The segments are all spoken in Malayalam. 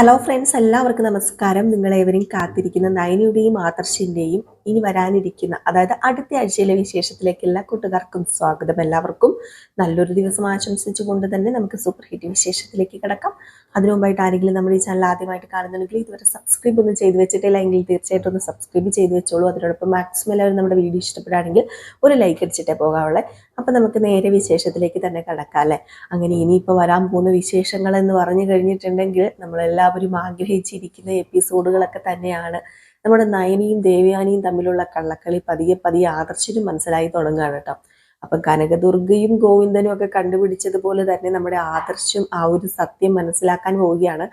ഹലോ ഫ്രണ്ട്സ് എല്ലാവർക്കും നമസ്കാരം. നിങ്ങളേവരെയും കാത്തിരിക്കുന്ന നയനയുടെയും ആദർശിന്റെയും ഇനി വരാനിരിക്കുന്ന അതായത് അടുത്ത ആഴ്ചയിലെ വിശേഷത്തിലേക്ക് എല്ലാ കൂട്ടുകാർക്കും സ്വാഗതം. എല്ലാവർക്കും നല്ലൊരു ദിവസം ആശംസിച്ചുകൊണ്ട് തന്നെ നമുക്ക് സൂപ്പർ ഹിറ്റ് വിശേഷത്തിലേക്ക് കിടക്കാം. അതിനു മുമ്പായിട്ട് ആരെങ്കിലും നമ്മുടെ ഈ ചാനൽ ആദ്യമായിട്ട് കാണുന്നുണ്ടെങ്കിൽ ഇതുവരെ സബ്സ്ക്രൈബ് ഒന്നും ചെയ്തു വെച്ചിട്ടില്ല എങ്കിൽ തീർച്ചയായിട്ടും ഒന്ന് സബ്സ്ക്രൈബ് ചെയ്ത് വെച്ചോളൂ. അതിനോടൊപ്പം മാക്സിമം എല്ലാവരും നമ്മുടെ വീഡിയോ ഇഷ്ടപ്പെടുകയാണെങ്കിൽ ഒരു ലൈക്ക് അടിച്ചിട്ടേ പോകാവുള്ളേ. അപ്പം നമുക്ക് നേരെ വിശേഷത്തിലേക്ക് തന്നെ കടക്കാം അല്ലേ? അങ്ങനെ ഇനിയിപ്പോൾ വരാൻ പോകുന്ന വിശേഷങ്ങൾ എന്ന് പറഞ്ഞു കഴിഞ്ഞിട്ടുണ്ടെങ്കിൽ നമ്മളെല്ലാവരും ആഗ്രഹിച്ചിരിക്കുന്ന എപ്പിസോഡുകളൊക്കെ തന്നെയാണ്. നമ്മുടെ നയനിയും ദേവയാനിയും തമ്മിലുള്ള കള്ളക്കളി പതിയെ പതിയെ ആദർശനും മനസ്സിലായി തുടങ്ങുകയാണ് കേട്ടോ. അപ്പം കനകദുർഗയും ഗോവിന്ദനും ഒക്കെ കണ്ടുപിടിച്ചതുപോലെ തന്നെ നമ്മുടെ ആദർശം ആ ഒരു സത്യം മനസ്സിലാക്കാൻ പോവുകയാണ്.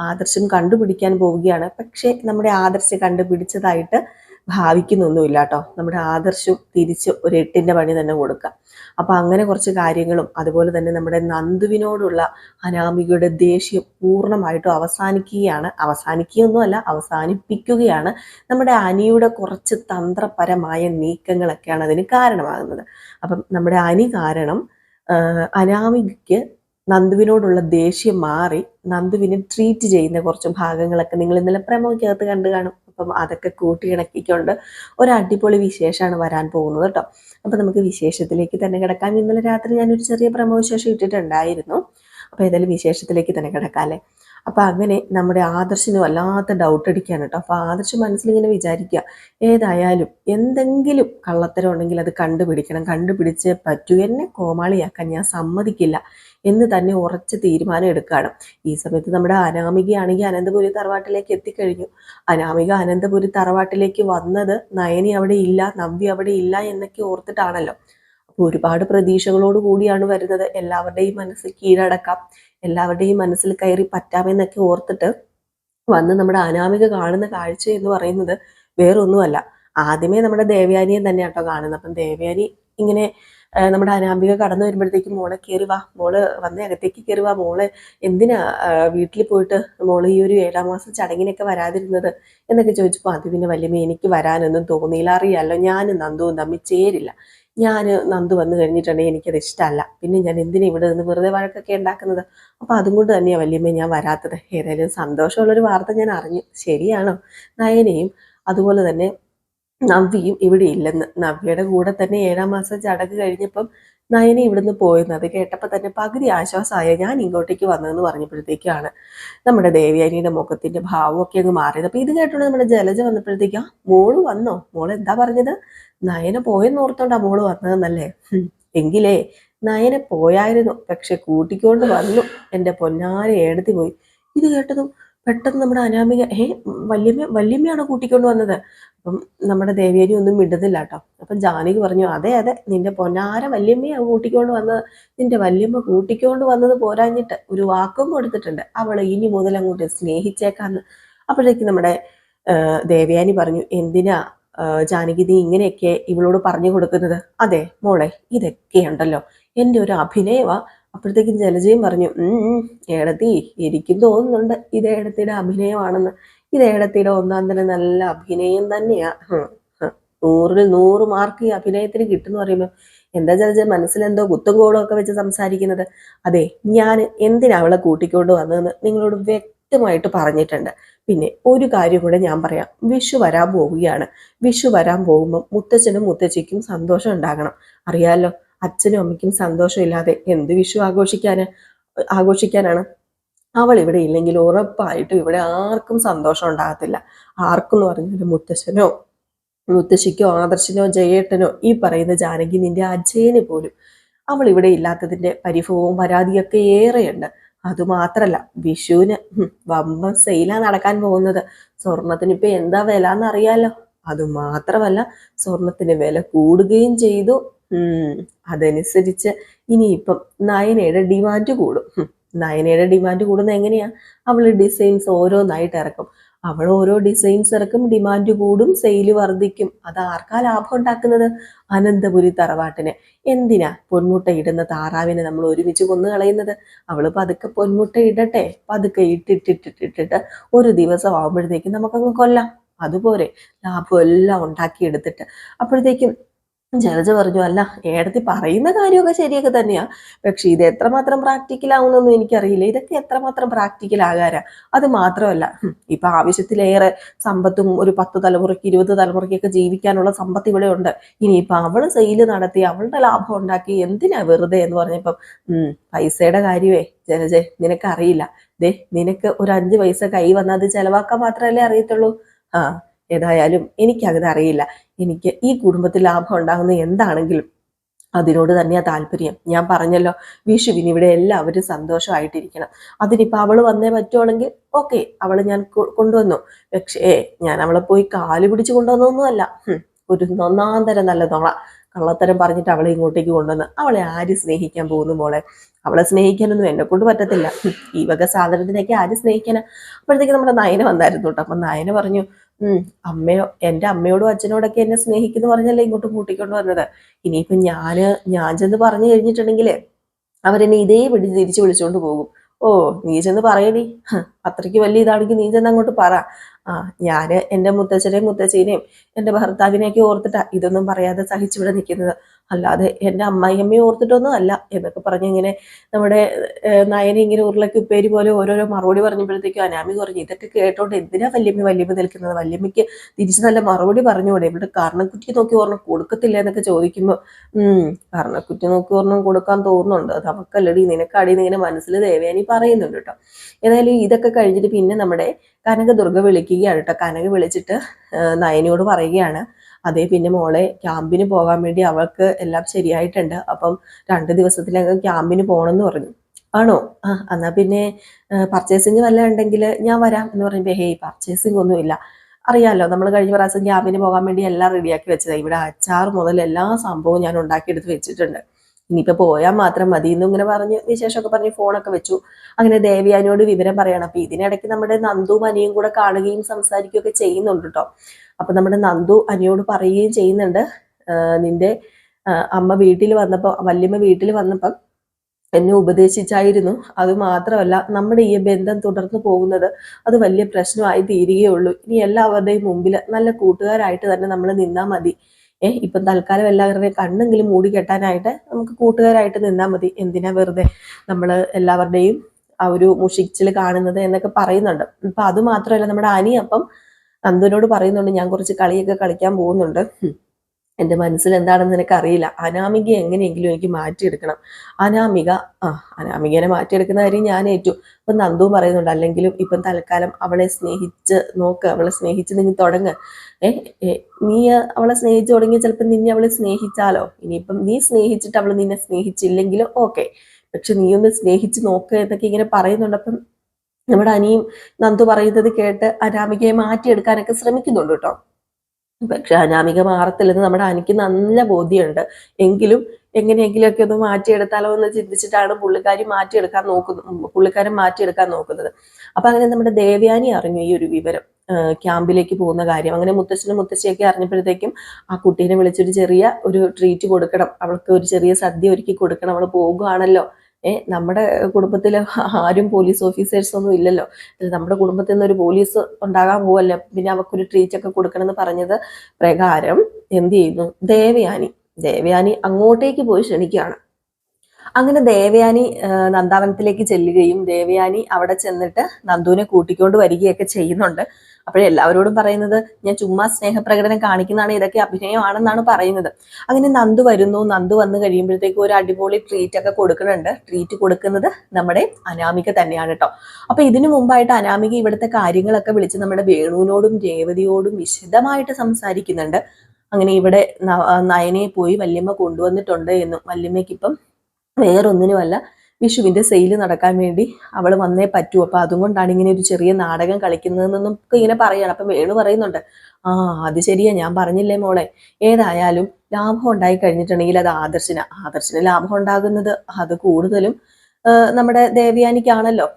ആദർശം കണ്ടുപിടിക്കാൻ പോവുകയാണ്. പക്ഷേ നമ്മുടെ ആദർശം കണ്ടുപിടിച്ചതായിട്ട് ഭാവിക്കുന്നൊന്നുമില്ല കേട്ടോ നമ്മുടെ ആദർശം തിരിച്ച് ഒരു എട്ടിന്റെ പണി തന്നെ കൊടുക്കാം അപ്പോൾ അങ്ങനെ കുറച്ച് കാര്യങ്ങളും അതുപോലെ തന്നെ നമ്മുടെ നന്ദുവിനോടുള്ള അനാമികയുടെ ദേഷ്യം പൂർണമായിട്ടും അവസാനിക്കുകയാണ്. അവസാനിക്കുകയൊന്നുമല്ല അവസാനിപ്പിക്കുകയാണ്. നമ്മുടെ അനിയുടെ കുറച്ച് തന്ത്രപരമായ നീക്കങ്ങളൊക്കെയാണ് അതിന് കാരണമാകുന്നത്. അപ്പം നമ്മുടെ അനി കാരണം അനാമികയ്ക്ക് നന്ദുവിനോടുള്ള ദേഷ്യം മാറി നന്ദുവിനെ ട്രീറ്റ് ചെയ്യുന്ന കുറച്ച് ഭാഗങ്ങളൊക്കെ നിങ്ങൾ ഇന്നലെ പ്രമോക്കകത്ത് കണ്ടു കാണും. അപ്പം അതൊക്കെ കൂട്ടിയിണക്കിക്കൊണ്ട് ഒരു അടിപൊളി വിശേഷമാണ് വരാൻ പോകുന്നത് കേട്ടോ അപ്പം നമുക്ക് വിശേഷത്തിലേക്ക് തന്നെ കിടക്കാം. ഇന്നലെ രാത്രി ഞാനൊരു ചെറിയ പ്രമോ വിശേഷം ഇട്ടിട്ടുണ്ടായിരുന്നു. അപ്പോൾ ഏതായാലും വിശേഷത്തിലേക്ക് തന്നെ കിടക്കാം അല്ലേ? അപ്പം അങ്ങനെ നമ്മുടെ ആദർശിന് വല്ലാത്ത ഡൗട്ട് അടിക്കുകയാണ് കേട്ടോ അപ്പോൾ ആദർശ് മനസ്സിലിങ്ങനെ വിചാരിക്കുക ഏതായാലും എന്തെങ്കിലും കള്ളത്തരം ഉണ്ടെങ്കിൽ അത് കണ്ടുപിടിക്കണം. കണ്ടുപിടിച്ച് പറ്റൂ. എന്നെ കോമാളിയാക്കാൻ ഞാൻ സമ്മതിക്കില്ല. എന്ന് തന്നെ ഉറച്ച തീരുമാനം എടുക്കുകയാണ് ഈ സമയത്ത് നമ്മുടെ അനാമികയാണെങ്കിൽ അനന്തപുരി തറവാട്ടിലേക്ക് എത്തിക്കഴിഞ്ഞു. അനാമിക അനന്തപുരി തറവാട്ടിലേക്ക് വന്നത് നയനി അവിടെ ഇല്ല നവ്യ അവിടെ ഇല്ല എന്നൊക്കെ ഓർത്തിട്ടാണല്ലോ. അപ്പോൾ ഒരുപാട് പ്രതീക്ഷകളോട് കൂടിയാണ് വരുന്നത്. എല്ലാവരുടെയും മനസ്സിൽ കീഴടക്കാം. എല്ലാവരുടെയും മനസ്സിൽ കയറി പറ്റാമെന്നൊക്കെ ഓർത്തിട്ട് വന്ന് നമ്മുടെ അനാമിക കാണുന്ന കാഴ്ച എന്ന് പറയുന്നത് വേറൊന്നുമല്ല. ആദ്യമേ നമ്മുടെ ദേവയാനിയെ തന്നെ കേട്ടോ കാണുന്നത്. അപ്പം ദേവയാനി ഇങ്ങനെ നമ്മുടെ അനാമിക കടന്നു വരുമ്പോഴത്തേക്കും മോളെ കയറി വാ. മോൾ വന്ന് അകത്തേക്ക് കയറി വാ. മോൾ എന്തിനാ വീട്ടിൽ പോയിട്ട് മോൾ ഈ ഒരു ഏഴാം മാസം ചടങ്ങിനൊക്കെ വരാതിരുന്നത് എന്നൊക്കെ ചോദിച്ചപ്പോൾ അത് പിന്നെ വല്യമ്മ എനിക്ക് വരാനൊന്നും തോന്നിയില്ല. അറിയാമല്ലോ ഞാൻ നന്ദുവും തമ്മിൽ ചേരില്ല. ഞാൻ നന്ദു വന്നു കഴിഞ്ഞിട്ടുണ്ടെങ്കിൽ എനിക്കത് ഇഷ്ടമല്ല. പിന്നെ ഞാൻ എന്തിനാ ഇവിടെ നിന്ന് വെറുതെ വഴക്കൊക്കെ ഉണ്ടാക്കുന്നത്? അപ്പോൾ അതും കൊണ്ട് തന്നെയാണ് വല്യമ്മ ഞാൻ വരാത്തത്. ഏതായാലും സന്തോഷമുള്ളൊരു വാർത്ത ഞാൻ അറിഞ്ഞു. ശരിയാണോ? നയനയും അതുപോലെ തന്നെ നവ്യയും ഇവിടെ ഇല്ലെന്ന്. നവ്യയുടെ കൂടെ തന്നെ ഏഴാം മാസം ചടങ്ങ് കഴിഞ്ഞപ്പം നയന ഇവിടുന്ന് പോയെന്ന് അത് കേട്ടപ്പോൾ തന്നെ പകുതി ആശ്വാസമായ ഞാൻ ഇങ്ങോട്ടേക്ക് വന്നതെന്ന് പറഞ്ഞപ്പോഴത്തേക്കാണ് നമ്മുടെ ദേവിയാനിയുടെ മുഖത്തിന്റെ ഭാവമൊക്കെ അങ്ങ് മാറിയത്. അപ്പോൾ ഇത് കേട്ടോണ്ട് നമ്മുടെ ജലജ വന്നപ്പോഴത്തേക്ക് ആ മോൾ വന്നോ? മോൾ എന്താ പറഞ്ഞത്? നയന പോയെന്ന് ഓർത്തോണ്ടാ മോൾ വന്നതെന്നല്ലേ? എങ്കിലേ നയന പോയായിരുന്നു. പക്ഷെ കൂട്ടിക്കൊണ്ട് വന്നു. എന്റെ പൊന്നാരെ ഏടത്തി പോയി. ഇത് കേട്ടതും പെട്ടെന്ന് നമ്മുടെ അനാമിക ഏ വല്യമ്മ വല്യമ്മയാണോ കൂട്ടിക്കൊണ്ട് വന്നത്? അപ്പം നമ്മുടെ ദേവേരി ഒന്നും മിണ്ടുന്നില്ല കേട്ടോ. അപ്പം ജാനകി പറഞ്ഞു അതെ അതെ നിന്റെ പൊന്നാര വല്യമ്മയെ കൂട്ടിക്കൊണ്ട് വന്നത്? നിന്റെ വല്യമ്മ കൂട്ടിക്കൊണ്ട് വന്നത് പോരാഞ്ഞിട്ട് ഒരു വാക്കും കൊടുത്തിട്ടുണ്ട്. അവളെ ഇനി മുതൽ അങ്ങോട്ട് സ്നേഹിച്ചേക്കാന്ന്. അപ്പോഴേക്ക് നമ്മുടെ ദേവയാനി പറഞ്ഞു എന്തിനാ ജാനകി നീ ഇങ്ങനെയൊക്കെ ഇവളോട് പറഞ്ഞു കൊടുക്കുന്നത്? അതെ മോളെ ഇതൊക്കെയുണ്ടല്ലോ. എന്റെ ഒരു അഭിനയമാ അപ്പോഴത്തേക്കും ജലജയും പറഞ്ഞു ഏടത്തി എനിക്കും തോന്നുന്നുണ്ട് ഇത് ഏടത്തിയുടെ അഭിനയമാണെന്ന്. ഇത് ഒന്നാം തന്നെ നല്ല അഭിനയം തന്നെയാ. നൂറിൽ നൂറ് മാർക്ക് ഈ അഭിനയത്തിന് കിട്ടുമെന്ന് പറയുമ്പോൾ എന്താ ചെറിയ മനസ്സിലെന്തോ കുത്തും കോളും ഒക്കെ വെച്ച് സംസാരിക്കുന്നത്? അതെ ഞാൻ എന്തിനാ അവളെ കൂട്ടിക്കൊണ്ട് വന്നതെന്ന് നിങ്ങളോട് വ്യക്തമായിട്ട് പറഞ്ഞിട്ടുണ്ട്. പിന്നെ ഒരു കാര്യം കൂടെ ഞാൻ പറയാം. വിഷു വരാൻ പോവുകയാണ്. വിഷു വരാൻ പോകുമ്പോൾ മുത്തച്ഛനും മുത്തച്ഛിക്കും സന്തോഷം ഉണ്ടാകണം. അറിയാലോ അച്ഛനും അമ്മയ്ക്കും സന്തോഷമില്ലാതെ എന്ത് വിഷു ആഘോഷിക്കാന് ആഘോഷിക്കാനാണ്? അവൾ ഇവിടെ ഇല്ലെങ്കിൽ ഉറപ്പായിട്ടും ഇവിടെ ആർക്കും സന്തോഷം ഉണ്ടാകത്തില്ല. ആർക്കും എന്ന് പറഞ്ഞാൽ മുത്തശ്ശനോ മുത്തശ്ശിക്കോ ആദർശനോ ജയേട്ടനോ ഈ പറയുന്ന ജാനകി നിന്റെ അജയന് പോലും അവൾ ഇവിടെ ഇല്ലാത്തതിന്റെ പരിഭവവും പരാതിയൊക്കെ ഏറെയുണ്ട്. അതുമാത്രല്ല വിഷുവിന് വമ്പ സെയിലാ നടക്കാൻ പോകുന്നത്. സ്വർണത്തിന് ഇപ്പൊ എന്താ വില എന്നറിയാലോ അതുമാത്രമല്ല സ്വർണത്തിന് വില കൂടുകയും ചെയ്തു. അതനുസരിച്ച് ഇനിയിപ്പം നയനയുടെ ഡിമാൻഡ് കൂടും. നയനയുടെ ഡിമാൻഡ് കൂടുന്നത് എങ്ങനെയാ? അവൾ ഡിസൈൻസ് ഓരോന്നായിട്ട് ഇറക്കും. അവൾ ഓരോ ഡിസൈൻസ് ഇറക്കും ഡിമാൻഡ് കൂടും സെയിൽ വർദ്ധിക്കും. അത് ആർക്കാ ലാഭം ഉണ്ടാക്കുന്നത്? അനന്തപുരി തറവാട്ടിന്. എന്തിനാ പൊന്മുട്ട ഇടുന്ന താറാവിനെ നമ്മൾ ഒരുമിച്ച് കൊന്നു കളയുന്നത്? അവൾ പതുക്കെ പൊന്മുട്ട ഇടട്ടെ. പതുക്കെ ഇട്ടിട്ടിട്ടിട്ടിട്ട് ഒരു ദിവസം ആവുമ്പോഴത്തേക്കും നമുക്കങ്ങ് കൊല്ലാം. അതുപോലെ ലാഭം എല്ലാം ഉണ്ടാക്കിയെടുത്തിട്ട്. അപ്പോഴത്തേക്കും ജലജ പറഞ്ഞു അല്ല ഏടത്തി പറയുന്ന കാര്യമൊക്കെ ശരിയൊക്കെ തന്നെയാ. പക്ഷെ ഇത് എത്രമാത്രം പ്രാക്ടിക്കൽ ആവുന്നൊന്നും എനിക്കറിയില്ല. ഇതൊക്കെ എത്രമാത്രം പ്രാക്ടിക്കൽ ആകാരാ അത് മാത്രമല്ല ഇപ്പൊ ആവശ്യത്തിലേറെ സമ്പത്തും ഒരു പത്ത് തലമുറയ്ക്ക് ഇരുപത് തലമുറയ്ക്കൊക്കെ ജീവിക്കാനുള്ള സമ്പത്ത് ഇവിടെ ഉണ്ട്. ഇനിയിപ്പൊ അവൾ സെയിൽ നടത്തി അവളുടെ ലാഭം ഉണ്ടാക്കി എന്തിനാ വെറുതെ എന്ന് പറഞ്ഞപ്പം ഉം പൈസയുടെ കാര്യമേ ജലജെ നിനക്കറിയില്ല. ദേ നിനക്ക് ഒരു അഞ്ച് പൈസ കൈ വന്നാൽ അത് ചെലവാക്കാൻ മാത്രമല്ലേ അറിയത്തുള്ളൂ? ആ ഏതായാലും എനിക്കത് അറിയില്ല എനിക്ക് ഈ കുടുംബത്തിൽ ലാഭം ഉണ്ടാകുന്ന എന്താണെങ്കിലും അതിനോട് തന്നെയാ താല്പര്യം. ഞാൻ പറഞ്ഞല്ലോ വിഷുവിന് ഇവിടെ എല്ലാവരും സന്തോഷമായിട്ടിരിക്കണം. അതിനിപ്പോൾ അവൾ വന്നേ പറ്റുവാണെങ്കിൽ ഓക്കെ അവൾ ഞാൻ കൊണ്ടുവന്നു. പക്ഷേ ഞാൻ അവളെ പോയി കാൽ പിടിച്ച് കൊണ്ടുവന്നൊന്നുമല്ല ഒരു നൊന്നാന്തരം തരം നല്ല തൊള കള്ളത്തരം പറഞ്ഞിട്ട് അവളെ ഇങ്ങോട്ടേക്ക് കൊണ്ടുവന്ന് അവളെ ആര് സ്നേഹിക്കാൻ പോകുന്നു മോളെ? അവളെ സ്നേഹിക്കാനൊന്നും എന്നെ കൊണ്ട് പറ്റത്തില്ല. ഈ വക സാധനത്തിനൊക്കെ ആര് സ്നേഹിക്കാനാ? അപ്പോഴത്തേക്ക് നമ്മുടെ നയന വന്നായിരുന്നു കേട്ടോ. അപ്പൊ നയന പറഞ്ഞു അമ്മയോ എന്റെ അമ്മയോടും അച്ഛനോടൊക്കെ എന്നെ സ്നേഹിക്കുന്നു പറഞ്ഞല്ലേ ഇങ്ങോട്ട് കൂട്ടിക്കൊണ്ട് വന്നത്. ഇനിയിപ്പം ഞാൻ ഞാൻ ചെന്ന് പറഞ്ഞു കഴിഞ്ഞിട്ടുണ്ടെങ്കിൽ അവരെന്നെ ഇതേ പിടി തിരിച്ചു വിളിച്ചുകൊണ്ട് പോകും. ഓ നീ ചെന്ന് പറയടി. അത്രയ്ക്ക് വലിയ ഇതാണെങ്കിൽ നീ ചെന്ന് അങ്ങോട്ട് പറ. ആ ഞാൻ എന്റെ മുത്തച്ഛനെയും മുത്തച്ഛനെയും എന്റെ ഭർത്താവിനെയൊക്കെ ഓർത്തിട്ടാ ഇതൊന്നും പറയാതെ സഹിച്ചിവിടെ നിൽക്കുന്നത് അല്ലാതെ എന്റെ അമ്മായിയമ്മയെ ഓർത്തിട്ടൊന്നും അല്ല എന്നൊക്കെ പറഞ്ഞ് ഇങ്ങനെ നമ്മുടെ നയനെ ഇങ്ങനെ ഉരുളക്ക് ഉപ്പേരി പോലെ ഓരോരോ മറുപടി പറഞ്ഞപ്പോഴത്തേക്കും അനാമി പറഞ്ഞു ഇതൊക്കെ കേട്ടോണ്ട് എന്തിനാ വല്യമ്മ വല്യമ്മ നിൽക്കുന്നത്? വല്യമ്മയ്ക്ക് തിരിച്ച് നല്ല മറുപടി പറഞ്ഞുകൂടെ? ഇവിടെ കാരണക്കുറ്റി നോക്കി ഓർണം കൊടുക്കത്തില്ല എന്നൊക്കെ ചോദിക്കുമ്പോൾ കാരണക്കുറ്റി നോക്കി ഓർണം കൊടുക്കാൻ തോന്നുന്നുണ്ട്. അത് അവക്കല്ലടി നിനക്കടി ഇങ്ങനെ മനസ്സിൽ ദേവയാനി പറയുന്നുണ്ട് കേട്ടോ. ഏതായാലും ഇതൊക്കെ കഴിഞ്ഞിട്ട് പിന്നെ നമ്മുടെ കനകദുർഗ വിളിക്കുകയാണ് കേട്ടോ. കനക വിളിച്ചിട്ട് നയനയോട് പറയുകയാണ്. അതേ പിന്നെ മോളെ ക്യാമ്പിന് പോകാൻ വേണ്ടി അവൾക്ക് എല്ലാം ശരിയായിട്ടുണ്ട്. അപ്പം രണ്ട് ദിവസത്തിലങ്ങ് ക്യാമ്പിന് പോകണമെന്ന് പറഞ്ഞു. ആണോ? ആ എന്നാ പിന്നെ പർച്ചേസിങ് വല്ല ഉണ്ടെങ്കിൽ ഞാൻ വരാം എന്ന് പറയുമ്പോൾ ഹേയ് പർച്ചേസിങ് ഒന്നുമില്ല അറിയാമല്ലോ നമ്മൾ കഴിഞ്ഞ പ്രാവശ്യം ക്യാമ്പിന് പോകാൻ വേണ്ടി എല്ലാം റെഡിയാക്കി വെച്ചതാണ് ഇവിടെ അച്ചാർ മുതൽ എല്ലാ സംഭവവും ഞാൻ ഉണ്ടാക്കിയെടുത്ത് വെച്ചിട്ടുണ്ട്. ഇനിയിപ്പോൾ പോയാൽ മാത്രം മതി എന്നും ഇങ്ങനെ പറഞ്ഞ് വിശേഷമൊക്കെ പറഞ്ഞ് ഫോണൊക്കെ വെച്ചു. അങ്ങനെ ദേവിയാനോട് വിവരം പറയണം. അപ്പൊ ഇതിനിടയ്ക്ക് നമ്മുടെ നന്ദു അനിയും കൂടെ കാണുകയും സംസാരിക്കുകയൊക്കെ ചെയ്യുന്നുണ്ട് കേട്ടോ അപ്പൊ നമ്മുടെ നന്ദു അനിയോട് പറയുകയും ചെയ്യുന്നുണ്ട്. നിന്റെ അമ്മ വീട്ടിൽ വന്നപ്പോ വല്യമ്മ വീട്ടിൽ വന്നപ്പം എന്നെ ഉപദേശിച്ചായിരുന്നു. അത് മാത്രമല്ല നമ്മുടെ ഈ ബന്ധം തുടർന്നു പോകുന്നത് അത് വലിയ പ്രശ്നമായി തീരുകയുള്ളൂ. ഇനി എല്ലാവരുടെയും മുമ്പിൽ നല്ല കൂട്ടുകാരായിട്ട് തന്നെ നമ്മൾ നിന്നാൽ മതി. ഏഹ് ഇപ്പം തൽക്കാലം എല്ലാവരുടെയും കണ്ണെങ്കിലും മൂടി കെട്ടാനായിട്ട് നമുക്ക് കൂട്ടുകാരായിട്ട് നിന്നാൽ മതി. എന്തിനാ വെറുതെ നമ്മൾ എല്ലാവരുടെയും ആ ഒരു മുഷിച്ചിൽ കാണുന്നത് എന്നൊക്കെ പറയുന്നുണ്ട്. ഇപ്പൊ അത് മാത്രമല്ല നമ്മുടെ അനിയപ്പം നന്ദുവിനോട് പറയുന്നുണ്ട് ഞാൻ കുറച്ച് കളിയൊക്കെ കളിക്കാൻ പോകുന്നുണ്ട്. ഹും. എന്റെ മനസ്സിൽ എന്താണെന്ന് നിനക്കറിയില്ല. അനാമിക എങ്ങനെയെങ്കിലും എനിക്ക് മാറ്റിയെടുക്കണം. അനാമിക ആ അനാമികനെ മാറ്റിയെടുക്കുന്ന കാര്യം ഞാൻ ഏറ്റു. ഇപ്പം നന്ദു പറയുന്നുണ്ട് അല്ലെങ്കിലും ഇപ്പം തൽക്കാലം അവളെ സ്നേഹിച്ച് നോക്ക് അവളെ സ്നേഹിച്ച് നിങ്ങൾ തുടങ്ങ്. ഏ, നീ അവളെ സ്നേഹിച്ച് തുടങ്ങി ചിലപ്പോൾ നിന്നെ അവളെ സ്നേഹിച്ചാലോ? ഇനിയിപ്പം നീ സ്നേഹിച്ചിട്ട് അവൾ നിന്നെ സ്നേഹിച്ചില്ലെങ്കിലും? ഓക്കെ. പക്ഷെ നീ ഒന്ന് സ്നേഹിച്ച് നോക്ക് എന്നൊക്കെ ഇങ്ങനെ പറയുന്നുണ്ട്. അപ്പം നമ്മുടെ അനിയും നന്ദു പറയുന്നത് കേട്ട് അനാമികയെ മാറ്റിയെടുക്കാനൊക്കെ ശ്രമിക്കുന്നുണ്ട് കേട്ടോ. പക്ഷെ അനാമിക മാറത്തില്ലെന്ന് നമ്മുടെ അനിക്ക് നല്ല ബോധ്യമുണ്ട്. എങ്കിലും എങ്ങനെയെങ്കിലുമൊക്കെ ഒന്ന് മാറ്റിയെടുത്താലോ എന്ന് ചിന്തിച്ചിട്ടാണ് പുള്ളിക്കാരി മാറ്റിയെടുക്കാൻ നോക്കുന്നത് പുള്ളിക്കാരൻ മാറ്റിയെടുക്കാൻ നോക്കുന്നത്. അപ്പൊ അങ്ങനെ നമ്മുടെ ദേവയാനി അറിഞ്ഞു ഈ ഒരു വിവരം. ക്യാമ്പിലേക്ക് പോകുന്ന കാര്യം. അങ്ങനെ മുത്തച്ഛനും മുത്തശ്ശിയൊക്കെ അറിഞ്ഞപ്പോഴത്തേക്കും ആ കുട്ടീനെ വിളിച്ചൊരു ചെറിയ ഒരു ട്രീറ്റ് കൊടുക്കണം. അവൾക്ക് ഒരു ചെറിയ സദ്യ ഒരുക്കി കൊടുക്കണം. അവൾ പോകുകയാണല്ലോ നമ്മുടെ കുടുംബത്തിൽ ആരും പോലീസ് ഓഫീസേഴ്സ് ഒന്നും ഇല്ലല്ലോ. നമ്മുടെ കുടുംബത്തിൽ നിന്ന് ഒരു പോലീസ് ഉണ്ടാകാൻ പോവല്ലേ? പിന്നെ അവക്കൊരു ട്രീറ്റ് ഒക്കെ കൊടുക്കണമെന്ന് പറഞ്ഞത് പ്രകാരം എന്ത് ചെയ്യുന്നു? ദേവയാനി. ദേവയാനി അങ്ങോട്ടേക്ക് പോയി ക്ഷണിക്കുകയാണ്. അങ്ങനെ ദേവയാനി നന്ദാവനത്തിലേക്ക് ചെല്ലുകയും ദേവയാനി അവിടെ ചെന്നിട്ട് നന്ദുവിനെ കൂട്ടിക്കൊണ്ട് വരികയൊക്കെ ചെയ്യുന്നുണ്ട്. അപ്പോഴേ എല്ലാവരോടും പറയുന്നത് ഞാൻ ചുമ്മാ സ്നേഹപ്രകടനം കാണിക്കുന്നതാണ് ഇതൊക്കെ അഭിനയമാണെന്നാണ് പറയുന്നത്. അങ്ങനെ നന്ദു വരുന്നു. നന്ദു വന്നു കഴിയുമ്പോഴത്തേക്കും ഒരു അടിപൊളി ട്രീറ്റ് ഒക്കെ കൊടുക്കുന്നുണ്ട്. ട്രീറ്റ് കൊടുക്കുന്നത് നമ്മുടെ അനാമിക തന്നെയാണ് കേട്ടോ അപ്പൊ ഇതിനു മുമ്പായിട്ട് അനാമിക ഇവിടുത്തെ കാര്യങ്ങളൊക്കെ വിളിച്ച് നമ്മുടെ വേണുവിനോടും രേവതിയോടും വിശദമായിട്ട് സംസാരിക്കുന്നുണ്ട്. അങ്ങനെ ഇവിടെ നയനെ പോയി വല്യമ്മ കൊണ്ടുവന്നിട്ടുണ്ട് എന്നും വല്യമ്മയ്ക്ക് ഇപ്പം വേറൊന്നിനുമല്ല. വിഷുവിന്റെ സെയിൽ നടക്കാൻ വേണ്ടി അവൾ വന്നേ പറ്റൂ. അപ്പം അതുകൊണ്ടാണ് ഇങ്ങനെ ഒരു ചെറിയ നാടകം കളിക്കുന്നതെന്നൊന്നും ഇങ്ങനെ പറയാണ്. അപ്പം വേണു പറയുന്നുണ്ട് ആ അത് ശരിയാ. ഞാൻ പറഞ്ഞില്ലേ മോളെ. ഏതായാലും ലാഭം ഉണ്ടായി കഴിഞ്ഞിട്ടുണ്ടെങ്കിൽ അത് ആദർശന. ആദർശന ലാഭം ഉണ്ടാകുന്നത് അത് കൂടുതലും നമ്മുടെ ദേവയാനിക്കാണല്ലോ.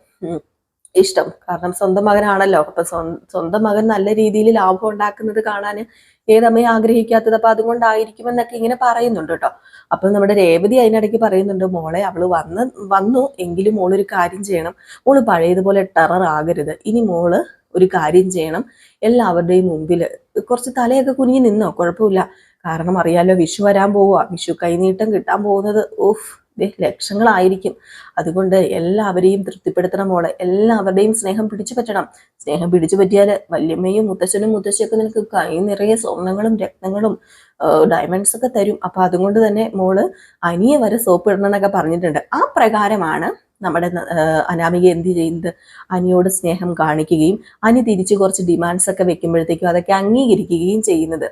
ഇഷ്ടം. കാരണം സ്വന്തം മകനാണല്ലോ. അപ്പം സ്വ- സ്വന്തം മകൻ നല്ല രീതിയിൽ ലാഭം ഉണ്ടാക്കുന്നത് കാണാൻ ഏതമ്മയും ആഗ്രഹിക്കാത്തത്? അപ്പൊ അതുകൊണ്ടായിരിക്കും എന്നൊക്കെ ഇങ്ങനെ പറയുന്നുണ്ട് കേട്ടോ. അപ്പൊ നമ്മുടെ രേവതി അതിനിടയ്ക്ക് പറയുന്നുണ്ട് മോളെ അവൾ വന്ന് വന്നു എങ്കിലും മോളൊരു കാര്യം ചെയ്യണം. മോൾ പഴയതുപോലെ ടെറർ ആകരുത്. ഇനി മോൾ ഒരു കാര്യം ചെയ്യണം. എല്ലാവരുടെയും മുമ്പിൽ കുറച്ച് തലയൊക്കെ കുനിഞ്ഞു നിന്നോ? കുഴപ്പമില്ല. കാരണം അറിയാലോ വിഷു വരാൻ പോവുക വിഷു കൈനീട്ടം കിട്ടാൻ പോകുന്നത്. ഓഫ് ലക്ഷങ്ങളായിരിക്കും. അതുകൊണ്ട് എല്ലാവരെയും തൃപ്തിപ്പെടുത്തണം മോളെ. എല്ലാവരുടെയും സ്നേഹം പിടിച്ചു പറ്റണം. സ്നേഹം പിടിച്ചു പറ്റിയാൽ വല്യമ്മയും മുത്തശ്ശനും മുത്തശ്ശിയൊക്കെ നിനക്ക് കൈ നിറയെ സ്വർണങ്ങളും രത്നങ്ങളും ഡയമണ്ട്സ് ഒക്കെ തരും. അപ്പൊ അതുകൊണ്ട് തന്നെ മോൾ അനിയ വരെ സോപ്പ് ഇടണം എന്നൊക്കെ പറഞ്ഞിട്ടുണ്ട്. ആ പ്രകാരമാണ് നമ്മുടെ അനാമിക എന്ത് ചെയ്യുന്നത്? അനിയോട് സ്നേഹം കാണിക്കുകയും അനി തിരിച്ച് കുറച്ച് ഡിമാൻഡ്സ് ഒക്കെ വെക്കുമ്പോഴത്തേക്കും അതൊക്കെ അംഗീകരിക്കുകയും ചെയ്യുന്നത്.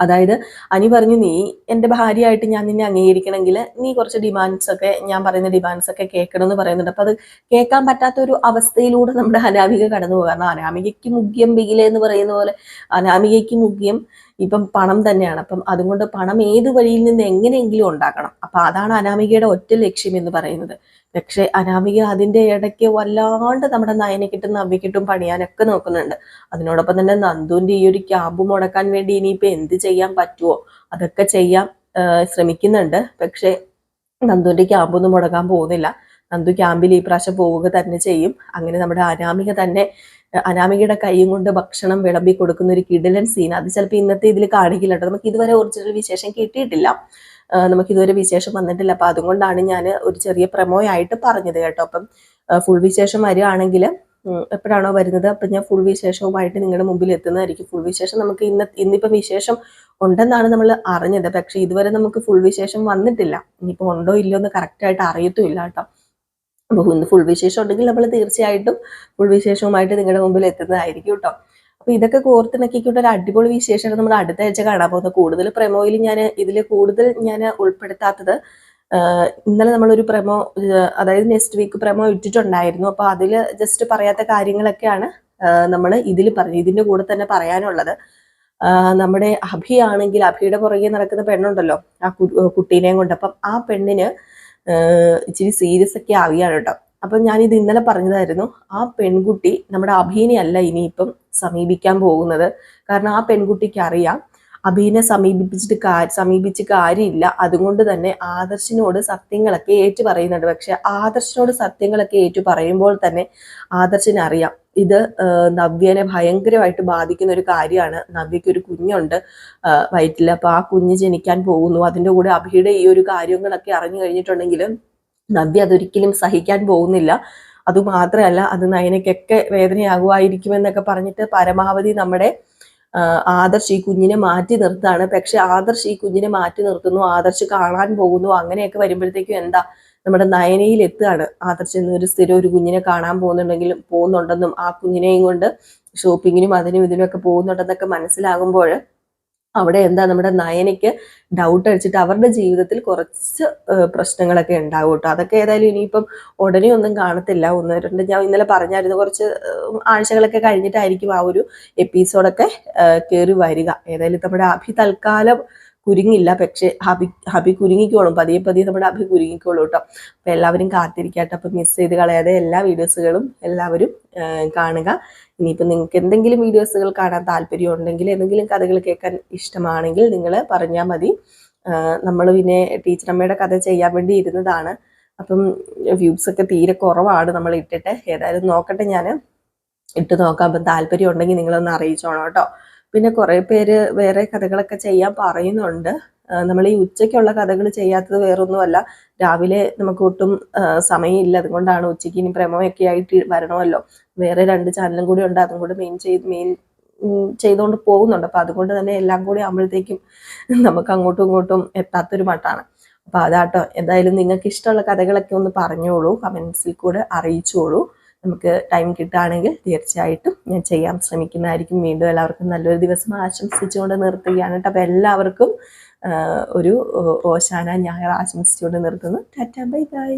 അതായത് അനി പറഞ്ഞു നീ എന്റെ ഭാര്യയായിട്ട് ഞാൻ നിന്നെ അംഗീകരിക്കണമെങ്കിൽ നീ കുറച്ച് ഡിമാൻഡ്സ് ഒക്കെ ഞാൻ പറയുന്ന ഡിമാൻഡ്സ് ഒക്കെ കേൾക്കണം എന്ന് പറയുന്നുണ്ട്. അപ്പൊ അത് കേൾക്കാൻ പറ്റാത്ത ഒരു അവസ്ഥയിലൂടെ നമ്മുടെ അനാമിക കടന്നു പോകാം കാരണം അനാമികയ്ക്ക് മുഖ്യം ബിഗിലെ എന്ന് പറയുന്ന പോലെ അനാമികയ്ക്ക് മുഖ്യം ഇപ്പം പണം തന്നെയാണ്. അപ്പം അതുകൊണ്ട് പണം ഏത് വഴിയിൽ നിന്ന് എങ്ങനെയെങ്കിലും ഉണ്ടാക്കണം. അപ്പൊ അതാണ് അനാമികയുടെ ഒറ്റ ലക്ഷ്യം എന്ന് പറയുന്നത്. പക്ഷേ അനാമിക അതിന്റെ ഇടയ്ക്ക് വല്ലാണ്ട് നമ്മുടെ നയനക്കിട്ടും നവ്യക്കിട്ടും പണിയാനൊക്കെ നോക്കുന്നുണ്ട്. അതിനോടൊപ്പം തന്നെ നന്ദുവിന്റെ ഈ ഒരു ക്യാമ്പ് മുടക്കാൻ വേണ്ടി ഇനിയിപ്പോൾ എന്ത് ചെയ്യാൻ പറ്റുമോ അതൊക്കെ ചെയ്യാൻ ശ്രമിക്കുന്നുണ്ട്. പക്ഷേ നന്ദുവിന്റെ ക്യാമ്പൊന്നും മുടക്കാൻ പോകുന്നില്ല. നന്ദു ക്യാമ്പിൽ ഈ പ്രാവശ്യം പോവുക തന്നെ ചെയ്യും. അങ്ങനെ നമ്മുടെ അനാമിക തന്നെ അനാമികയുടെ കൈയും കൊണ്ട് ഭക്ഷണം വിളമ്പി കൊടുക്കുന്ന ഒരു കിടിലൻ സീൻ അത് ചിലപ്പോൾ ഇന്നത്തെ ഇതിൽ കാണിക്കില്ല കേട്ടോ. നമുക്ക് ഇതുവരെ ഒറിജിനൽ വിശേഷം കിട്ടിയിട്ടില്ല. ആഹ് നമുക്ക് ഇതുവരെ വിശേഷം വന്നിട്ടില്ല. അപ്പൊ അതുകൊണ്ടാണ് ഞാൻ ഒരു ചെറിയ പ്രമോയായിട്ട് പറഞ്ഞത് കേട്ടോ. അപ്പം ഫുൾ വിശേഷം വരികയാണെങ്കിൽ എപ്പോഴാണോ വരുന്നത്? അപ്പം ഞാൻ ഫുൾ വിശേഷവുമായിട്ട് നിങ്ങളുടെ മുമ്പിൽ എത്തുന്നതായിരിക്കും. ഫുൾ വിശേഷം നമുക്ക് ഇന്ന് ഇന്നിപ്പോൾ വിശേഷം ഉണ്ടെന്നാണ് നമ്മൾ അറിഞ്ഞത്. പക്ഷെ ഇതുവരെ നമുക്ക് ഫുൾ വിശേഷം വന്നിട്ടില്ല. ഇനിയിപ്പോൾ ഉണ്ടോ ഇല്ലയോ എന്ന് കറക്റ്റായിട്ട് അറിയത്തുമില്ല കേട്ടോ. അപ്പോൾ ഇന്ന് ഫുൾ വിശേഷം ഉണ്ടെങ്കിൽ നമ്മൾ തീർച്ചയായിട്ടും ഫുൾ വിശേഷവുമായിട്ട് നിങ്ങളുടെ മുമ്പിൽ എത്തുന്നതായിരിക്കും കേട്ടോ അപ്പൊ ഇതൊക്കെ കോർത്തിണക്കിക്കൊണ്ട് ഒരു അടിപൊളി വിശേഷമാണ് നമ്മൾ അടുത്ത ആഴ്ച കാണാൻ പോകുന്നത്. കൂടുതൽ പ്രമോയിൽ ഞാൻ ഇതിൽ കൂടുതൽ ഞാൻ ഉൾപ്പെടുത്താത്തത് ഇന്നലെ നമ്മളൊരു പ്രമോ അതായത് നെക്സ്റ്റ് വീക്ക് പ്രമോ ഇട്ടിട്ടുണ്ടായിരുന്നു. അപ്പൊ അതിൽ ജസ്റ്റ് പറയാത്ത കാര്യങ്ങളൊക്കെയാണ് നമ്മൾ ഇതിൽ പറഞ്ഞു ഇതിന്റെ കൂടെ തന്നെ പറയാനുള്ളത്. നമ്മുടെ അഭി ആണെങ്കിൽ അഭിയുടെ പുറകെ നടക്കുന്ന പെണ്ണുണ്ടല്ലോ ആ കുട്ടീനെയും കൊണ്ട്. അപ്പം ആ പെണ്ണിന് ഇച്ചിരി സീരിയസ് ഒക്കെ ആവുകയാണ് കേട്ടോ. അപ്പം ഞാനിത് ഇന്നലെ പറഞ്ഞതായിരുന്നു ആ പെൺകുട്ടി നമ്മുടെ അഭിനെ അല്ല ഇനിയിപ്പം സമീപിക്കാൻ പോകുന്നത്. കാരണം ആ പെൺകുട്ടിക്ക് അറിയാം അഭിനെ സമീപിച്ചിട്ട് സമീപിച്ച് കാര്യമില്ല. അതുകൊണ്ട് തന്നെ ആദർശിനോട് സത്യങ്ങളൊക്കെ ഏറ്റു പറയുന്നുണ്ട്. പക്ഷെ ആദർശിനോട് സത്യങ്ങളൊക്കെ ഏറ്റു പറയുമ്പോൾ തന്നെ ആദർശിന് അറിയാം. ഇത് നവ്യനെ ഭയങ്കരമായിട്ട് ബാധിക്കുന്ന ഒരു കാര്യമാണ്. നവ്യക്ക് ഒരു കുഞ്ഞുണ്ട് വയറ്റിൽ. അപ്പൊ ആ കുഞ്ഞ് ജനിക്കാൻ പോകുന്നു. അതിന്റെ കൂടെ അഭിയുടെ ഈ ഒരു കാര്യങ്ങളൊക്കെ അറിഞ്ഞു കഴിഞ്ഞിട്ടുണ്ടെങ്കിലും നവ്യ അതൊരിക്കലും സഹിക്കാൻ പോകുന്നില്ല. അതുമാത്രമല്ല അത് നയനയ്ക്കൊക്കെ വേദനയാകുമായിരിക്കുമെന്നൊക്കെ പറഞ്ഞിട്ട് പരമാവധി നമ്മുടെ ആദർശ് ഈ കുഞ്ഞിനെ മാറ്റി നിർത്താണ്. പക്ഷെ ആദർശ് ഈ കുഞ്ഞിനെ മാറ്റി നിർത്തുന്നു ആദർശ് കാണാൻ പോകുന്നു. അങ്ങനെയൊക്കെ വരുമ്പോഴത്തേക്കും എന്താ? നമ്മുടെ നയനയിൽ എത്തുകയാണ്. ആദർശ് എന്നൊരു സ്ഥിരം ഒരു കുഞ്ഞിനെ കാണാൻ പോകുന്നുണ്ടെങ്കിലും പോകുന്നുണ്ടെന്നും ആ കുഞ്ഞിനെയും കൊണ്ട് ഷോപ്പിങ്ങിനും അതിനും ഇതിനും ഒക്കെ പോകുന്നുണ്ടെന്നൊക്കെ മനസ്സിലാകുമ്പോൾ അവിടെ എന്താ നമ്മുടെ നയനയ്ക്ക് ഡൗട്ട് അടിച്ചിട്ട് അവരുടെ ജീവിതത്തിൽ കുറച്ച് പ്രശ്നങ്ങളൊക്കെ ഉണ്ടാവും കേട്ടോ അതൊക്കെ ഏതായാലും ഇനിയിപ്പം ഉടനെ ഒന്നും കാണത്തില്ല. ഒന്ന് രണ്ട് ഞാൻ ഇന്നലെ പറഞ്ഞായിരുന്നു കുറച്ച് ആഴ്ചകളൊക്കെ കഴിഞ്ഞിട്ടായിരിക്കും ആ ഒരു എപ്പിസോഡൊക്കെ കയറി വരിക. ഏതായാലും നമ്മുടെ അഭി തൽക്കാലം കുരുങ്ങില്ല. പക്ഷെ ഹബി ഹബി കുരുങ്ങിക്കോളും. പതിയെ പതിയെ നമ്മുടെ അഭി കുരുങ്ങിക്കോളും കേട്ടോ അപ്പം എല്ലാവരും കാത്തിരിക്കട്ടെ. അപ്പം മിസ് ചെയ്ത് കളയാതെ എല്ലാ വീഡിയോസുകളും എല്ലാവരും കാണുക. ഇനിയിപ്പോൾ നിങ്ങൾക്ക് എന്തെങ്കിലും വീഡിയോസുകൾ കാണാൻ താല്പര്യം ഉണ്ടെങ്കിൽ എന്തെങ്കിലും കഥകൾ കേൾക്കാൻ ഇഷ്ടമാണെങ്കിൽ നിങ്ങൾ പറഞ്ഞാൽ മതി. നമ്മൾ പിന്നെ ടീച്ചറമ്മയുടെ കഥ ചെയ്യാൻ വേണ്ടി ഇരുന്നതാണ്. അപ്പം വ്യൂസ് ഒക്കെ തീരെ കുറവാണ് നമ്മൾ ഇട്ടിട്ട്. ഏതായാലും നോക്കട്ടെ ഞാൻ. ഇട്ട് നോക്കാം. അപ്പം താല്പര്യം ഉണ്ടെങ്കിൽ നിങ്ങളൊന്ന് അറിയിച്ചോണം കേട്ടോ. പിന്നെ കുറേ പേര് വേറെ കഥകളൊക്കെ ചെയ്യാൻ പറയുന്നുണ്ട്. നമ്മൾ ഈ ഉച്ചയ്ക്കുള്ള കഥകൾ ചെയ്യാത്തത് വേറൊന്നുമല്ല. രാവിലെ നമുക്ക് ഒട്ടും സമയമില്ല. അതുകൊണ്ടാണ് ഉച്ചയ്ക്ക് ഇനി പ്രമോയൊക്കെ ആയിട്ട് വരണമല്ലോ. വേറെ രണ്ട് ചാനലും കൂടി ഉണ്ട്. അതും കൂടി മെയിൻ ചെയ്ത് മെയിൻ ചെയ്തുകൊണ്ട് പോകുന്നുണ്ട്. അപ്പം അതുകൊണ്ട് തന്നെ എല്ലാം കൂടി ആകുമ്പോഴത്തേക്കും നമുക്ക് അങ്ങോട്ടും ഇങ്ങോട്ടും എത്താത്തൊരു മട്ടാണ്. അപ്പം അതാട്ടോ. എന്തായാലും നിങ്ങൾക്ക് ഇഷ്ടമുള്ള കഥകളൊക്കെ ഒന്ന് പറഞ്ഞോളൂ. കമൻസിൽ കൂടെ അറിയിച്ചോളൂ. നമുക്ക് ടൈം കിട്ടുകയാണെങ്കിൽ തീർച്ചയായിട്ടും ഞാൻ ചെയ്യാൻ ശ്രമിക്കുന്നതായിരിക്കും. വീണ്ടും എല്ലാവർക്കും നല്ലൊരു ദിവസം ആശംസിച്ചുകൊണ്ട് നിർത്തുകയാണ് കേട്ടോ. അപ്പൊ എല്ലാവർക്കും ഒരു ഓശാന ഞായർ ആശംസിച്ചുകൊണ്ട് നിർത്തുന്നു. Tata bye bye.